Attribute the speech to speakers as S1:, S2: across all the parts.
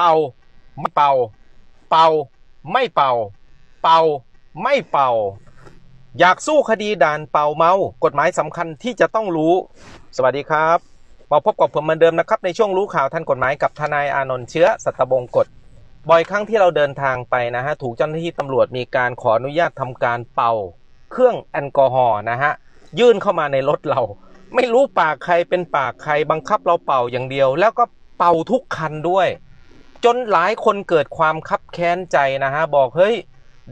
S1: เป่า ไม่เป่า เป่า ไม่เป่า เป่า ไม่เป่า อยากสู้คดีด่านเป่าเมา กฎหมายสำคัญที่จะต้องรู้ สวัสดีครับ มาพบกับผมเหมือนเดิมนะครับ ในช่วงรู้ข่าวทันกฎหมายกับทนายอานนท์เชื้อสัตบงกฎบ่อยครั้งที่เราเดินทางไปนะฮะ ถูกเจ้าหน้าที่ตำรวจมีการขออนุญาตทำการเป่า เครื่องแอลกอฮอล์นะฮะ ยื่นเข้ามาในรถเรา ไม่รู้ปากใครเป็นปากใครบังคับเราเป่าอย่างเดียว แล้วก็เป่าทุกคันด้วย จนหลายคนเกิดความคับแค้นใจนะฮะบอกเฮ้ย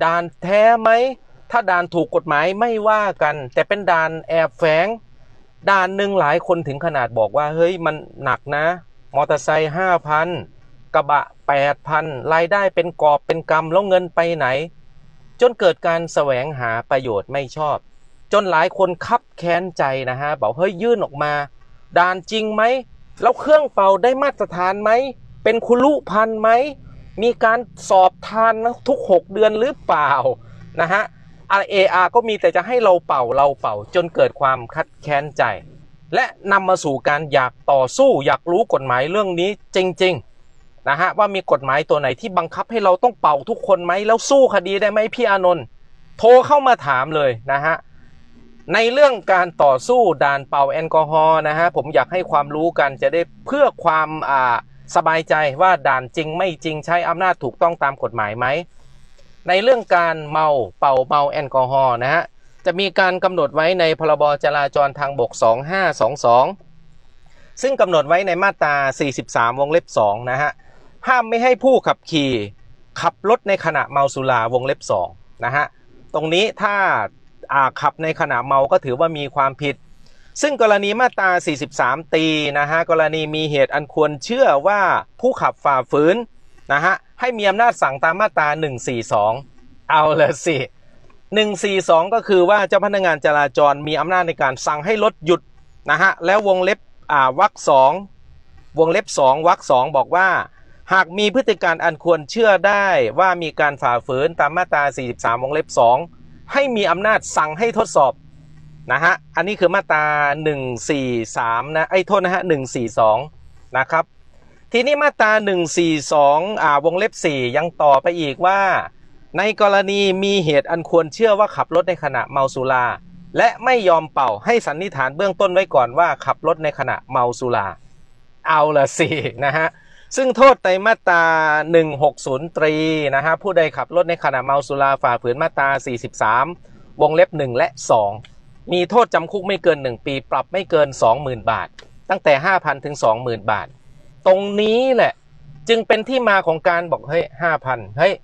S1: ด่านแท้ไหมถ้าด่านถูกกฎหมายไม่ว่ากัน แต่เป็นด่านแอบแฝงด่านหนึ่งหลายคนถึงขนาดบอกว่าเฮ้ยมันหนักนะ มอเตอร์ไซค์ห้าพันกระบะแปดพันรายได้เป็นกอบเป็นกำแล้วเงินไปไหน จนเกิดการแสวงหาประโยชน์ไม่ชอบ จนหลายคนคับแค้นใจนะฮะบอกเฮ้ยยื่นออกมาด่านจริงไหมแล้วเครื่องเป่าได้มาตรฐานไหม เป็นคุลุพันไหม มีการสอบทานทุก 6 เดือนหรือเปล่านะฮะเออาก็มีแต่จะให้เราเป่าเราเป่าจนเกิดความคัดแค้นใจ และนำมาสู่การอยากต่อสู้อยากรู้กฎหมายเรื่องนี้จริงๆนะฮะว่ามีกฎหมายตัวไหนที่บังคับให้เราต้องเป่าทุกคนไหมแล้วสู้คดีได้ไหมพี่อานนท์โทรเข้ามาถามเลยนะฮะในเรื่องการต่อสู้ด่านเป่าแอลกอฮอล์นะฮะผมอยากให้ความรู้กันจะได้เพื่อความอ่า สบายใจว่าด่านจริงไม่จริงใช้อำนาจถูกต้องตามกฎหมายไหม ในเรื่องการเมาเป่าเมาแอลกอฮอล์นะฮะ จะมีการกำหนดไว้ในพรบจราจรทางบก 2522 ซึ่งกำหนดไว้ในมาตรา 43 วงเล็บ 2 นะฮะ ห้ามไม่ให้ผู้ขับขี่ ขับรถในขณะเมาสุราวงเล็บ 2 นะฮะ ตรงนี้ถ้าขับในขณะเมาก็ถือว่ามีความผิด ซึ่งกรณีมาตรา 43 ตีนะฮะกรณีมีเหตุอันควรเชื่อว่าผู้ขับฝ่าฝืนนะฮะให้มีอำนาจสั่งตามมาตรา 142 เอาละสิ 142 ก็คือว่าเจ้าพนักงานจราจรมีอำนาจในการสั่งให้รถหยุดนะฮะแล้ววงเล็บอ่าวรรคสองวงเล็บ 2วรรคสองบอกว่า หากมีพฤติการอันควรเชื่อได้ว่ามีการฝ่าฝืนตามมาตรา 43 วงเล็บ 2 ให้มีอำนาจสั่งให้ทดสอบ นะฮะ อันนี้คือมาตรา143 นะไอ้โทษนะฮะ 142 นะครับ ทีนี้มาตรา142 อ่าวงเล็บ 4 ยังต่อไปอีกว่า ในกรณีมีเหตุอันควรเชื่อว่าขับรถในขณะเมาสุรา และไม่ยอมเป่าให้สันนิษฐานเบื้องต้นไว้ก่อนว่าขับรถในขณะเมาสุรา เอาละสินะฮะซึ่งโทษในมาตรา 160 ตรีนะฮะผู้ใดขับรถในขณะเมาสุราฝ่าฝืนมาตรา 43 วงเล็บ 1 และ 2 มีโทษจำคุกไม่เกิน 1 ปี ปรับไม่เกิน 20,000 บาท ตั้งแต่ 5,000 ถึง 20,000 บาท ตรงนี้แหละ จึงเป็นที่มาของการบอกเฮ้ย5,000 เฮ้ย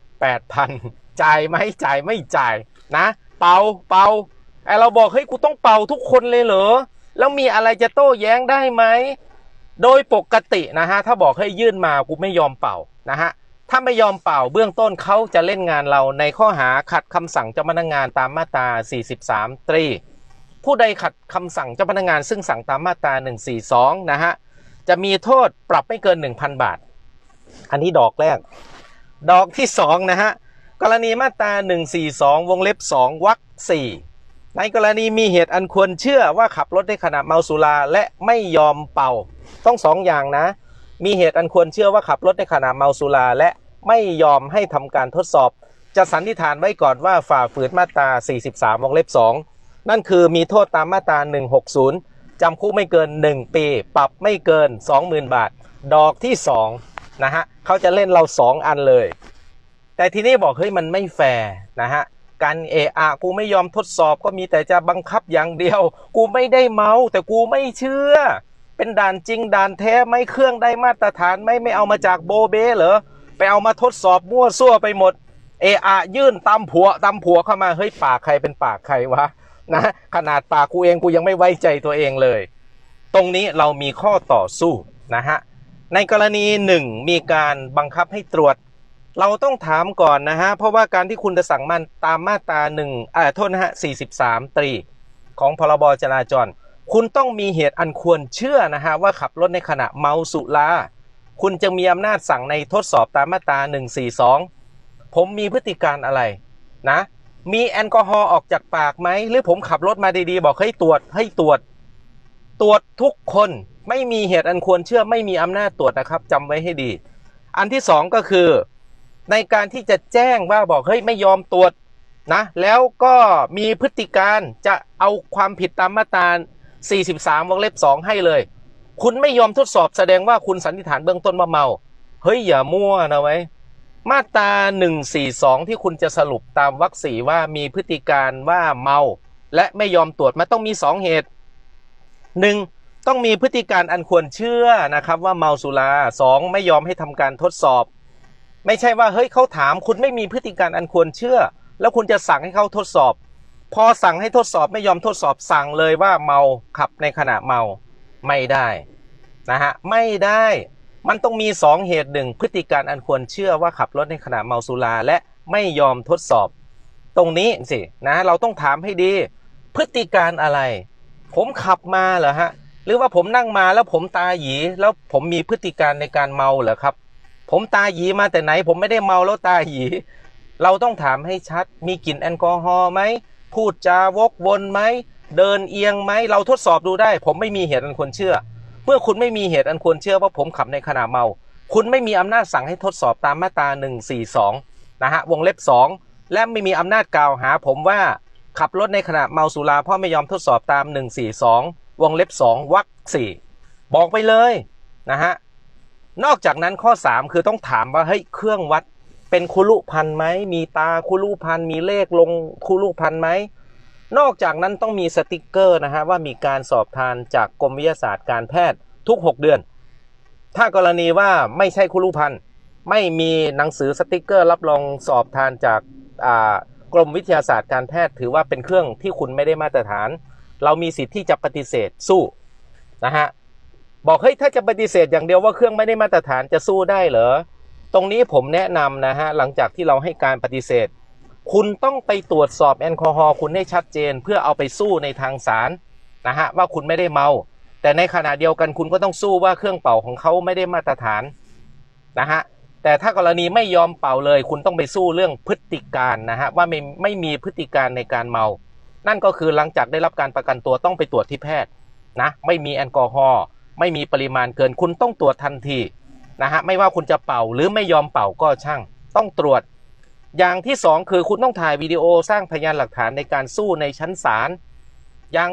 S1: 8,000 จ่ายไหมจ่ายไม่จ่ายนะ เป่าเป่าไอเราบอกเฮ้ยกูต้องเป่าทุกคนเลยเหรอ แล้วมีอะไรจะโต้แย้งได้ไหม โดยปกตินะฮะ ถ้าบอกให้ยื่นมากูไม่ยอมเป่านะฮะถ้าไม่ยอมเป่าเบื้องต้นเขาจะเล่นงานเราในข้อหาขัดคำสั่งเจ้าพนักงานตามมาตรา 43 ตรี ผู้ใดขัดคำสั่งเจ้าพนักงานซึ่งสั่งตามมาตรา 142 นะฮะ จะมีโทษปรับไม่เกิน 1,000 บาท อันนี้ดอกแรก ดอกที่ 2 นะฮะ กรณีมาตรา 142 วงเล็บ 2วรรค4ในกรณีมีเหตุอันควรเชื่อว่าขับรถในขณะเมาสุราและไม่ยอมเป่า ต้องสองอย่างนะ มีเหตุอันควรเชื่อว่าขับรถในขณะเมาสุราและไม่ยอมให้ทำการทดสอบ จะสันนิษฐานไว้ก่อนว่าฝ่าฝืนมาตรา 43 วงเล็บ 2 นั่นคือมีโทษตามมาตรา 160 จำคุกไม่เกิน 1 ปี ปรับไม่เกิน 20,000 บาท ดอกที่ 2 นะฮะเขาจะเล่นเรา 2 อันเลย แต่ทีนี้บอกเฮ้ยมันไม่แฟร์นะฮะการเอะอะกูไม่ยอมทดสอบก็มีแต่จะบังคับอย่างเดียว กูไม่ได้เมาแต่กูไม่เชื่อ เป็นด่านจริงด่านแท้ไม่เครื่องได้มาตรฐานไม่ไม่เอามาจากโบเบ้เหรอไปเอามาทดสอบมั่วซั่วไปหมดเอะอะยื่นตามผัวตามผัวเข้ามาเฮ้ยปากใครเป็นปากใครวะ นะขนาดปากกูเองกูยังไม่ไว้ใจตัวเองเลย ตรงนี้เรามีข้อต่อสู้นะฮะในกรณีหนึ่งมีการบังคับให้ตรวจ เราต้องถามก่อนนะฮะเพราะว่าการที่คุณจะสั่งมันตามมาตราหนึ่งอ่าโทษนะฮะ43 ตรี ของพรบจราจร คุณต้องมีเหตุอันควรเชื่อนะฮะว่าขับรถในขณะเมาสุราคุณจะมีอำนาจสั่งในทดสอบตามมาตรา142 ผมมีพฤติการอะไรนะ มีแอลกอฮอล์ออกจากปากไหม หรือผมขับรถมาดีๆ บอกให้ตรวจให้ตรวจ ตรวจทุกคนไม่มีเหตุอันควรเชื่อไม่มีอำนาจตรวจนะครับจำไว้ให้ดี อันที่สองก็คือ ในการที่จะแจ้งว่าบอกเฮ้ยไม่ยอมตรวจนะแล้วก็มีพฤติการจะเอาความผิดตามมาตรา 43 วงเล็บ 2 ให้เลย คุณไม่ยอมทดสอบแสดงว่าคุณสันนิษฐานเบื้องต้นว่าเมา เฮ้ยอย่ามั่วนะไว้ย มาตรา142 ที่คุณจะสรุปตามวรรคสีว่ามีพฤติการว่าเมา และไม่ยอมตรวจมันต้องมี 2 เหตุ 1. ต้องมีพฤติการอันควรเชื่อนะครับว่าเมาสุราสองไม่ยอมให้ทำการทดสอบ ไม่ใช่ว่าเฮ้ยเขาถามคุณไม่มีพฤติการอันควรเชื่อ แล้วคุณจะสั่งให้เขาทดสอบ พอสั่งให้ทดสอบไม่ยอมทดสอบสั่งเลยว่าเมาขับในขณะเมาไม่ได้นะฮะไม่ได้ มันต้องมีสองเหตุหนึ่งพฤติการอันควรเชื่อว่าขับรถในขณะเมาสุราและไม่ยอมทดสอบ ตรงนี้สินะเราต้องถามให้ดี พฤติการอะไร ผมขับมาเหรอฮะหรือว่าผมนั่งมาแล้วผมตาหยีแล้วผมมีพฤติการในการเมาเหรอครับ ผมตาหยีมาแต่ไหน ผมไม่ได้เมาแล้วตาหยีเราต้องถามให้ชัด มีกลิ่นแอลกอฮอล์ไหมพูดจาวกวนไหมเดินเอียงไหมเราทดสอบดูได้ ผมไม่มีเหตุอันควรเชื่อ เมื่อคุณไม่มีเหตุอันควรเชื่อว่าผมขับในขณะเมา คุณไม่มีอำนาจสั่งให้ทดสอบตามมาตรา 142 นะฮะ วงเล็บ 2 และไม่มีอำนาจกล่าวหาผมว่าขับรถในขณะเมาสุราเพราะไม่ยอมทดสอบตาม 142 วงเล็บ 2วรรค4บอกไปเลยนะฮะ นอกจากนั้นข้อ 3 คือต้องถามว่าเฮ้ยเครื่องวัดเป็นคุลุพันไหมมีตาคุลุพันมีเลขลงคุลุพันไหม นอกจากนั้นต้องมีสติกเกอร์นะฮะว่ามีการสอบทานจากกรมวิทยาศาสตร์การแพทย์ทุก 6 เดือน ถ้ากรณีว่าไม่ใช่คุลุพันธ์ไม่มีหนังสือสติกเกอร์ รับรองสอบทานจากกรมวิทยาศาสตร์การแพทย์ ถือว่าเป็นเครื่องที่คุณไม่ได้มาตรฐาน เรามีสิทธิ์ที่จะปฏิเสธสู้นะฮะบอกเฮ้ยถ้าจะปฏิเสธอย่างเดียวว่าเครื่องไม่ได้มาตรฐานจะสู้ได้เหรอตรงนี้ผมแนะนำนะฮะหลังจากที่เราให้การปฏิเสธ คุณต้องไปตรวจสอบแอลกอฮอล์คุณให้ชัดเจน เพื่อเอาไปสู้ในทางศาลนะฮะว่าคุณไม่ได้เมา แต่ในขณะเดียวกันคุณก็ต้องสู้ว่าเครื่องเป่าของเขาไม่ได้มาตรฐานนะฮะแต่ถ้ากรณีไม่ยอมเป่าเลย คุณต้องไปสู้เรื่องพฤติการนะฮะว่าไม่ไม่มีพฤติการในการเมา นั่นก็คือหลังจากได้รับการประกันตัวต้องไปตรวจที่แพทย์นะไม่มีแอลกอฮอล์ไม่มีปริมาณเกิน คุณต้องตรวจทันทีนะฮะไม่ว่าคุณจะเป่าหรือไม่ยอมเป่าก็ช่าง ต้องตรวจ อย่างที่สองคือคุณต้องถ่ายวิดีโอสร้างพยานหลักฐานในการสู้ในชั้นศาลอย่าง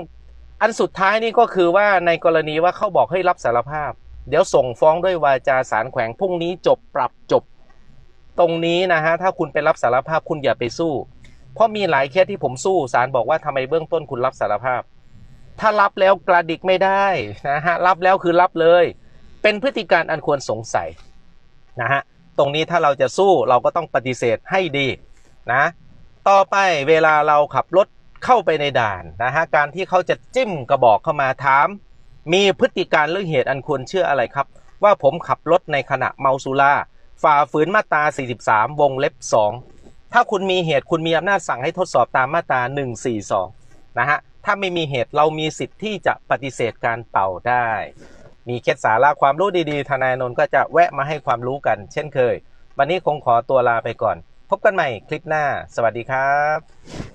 S1: อันสุดท้ายนี่ก็คือว่าในกรณีว่าเขาบอกให้รับสารภาพ เดี๋ยวส่งฟ้องด้วยวาจาสารแขวงพรุ่งนี้จบปรับจบ ตรงนี้นะฮะถ้าคุณไปรับสารภาพคุณอย่าไปสู้ เพราะมีหลายเคสที่ผมสู้ศาลบอกว่าทำไมเบื้องต้นคุณรับสารภาพ ถ้ารับแล้วกระดิกไม่ได้นะฮะรับแล้วคือรับเลย เป็นพฤติการอันควรสงสัยนะฮะ ตรงนี้ถ้าเราจะสู้เราก็ต้องปฏิเสธให้ดีนะ ต่อไปเวลาเราขับรถเข้าไปในด่านนะฮะการที่เขาจะจิ้มกระบอกเข้ามาถาม มีพฤติการหรือเหตุอันควรเชื่ออะไรครับ ว่าผมขับรถในขณะเมาสุราฝ่าฝืนมาตรา 43 วงเล็บ 2 ถ้าคุณมีเหตุคุณมีอำนาจสั่งให้ทดสอบตามมาตรา 142 นะฮะ ถ้าไม่มีเหตุเรามีสิทธิ์ที่จะปฏิเสธการเป่าได้ มีเคล็ดสาระความรู้ดีๆ ทนายนนท์ก็จะแวะมาให้ความรู้กัน เช่นเคย วันนี้คงขอตัวลาไปก่อน พบกันใหม่คลิปหน้า สวัสดีครับ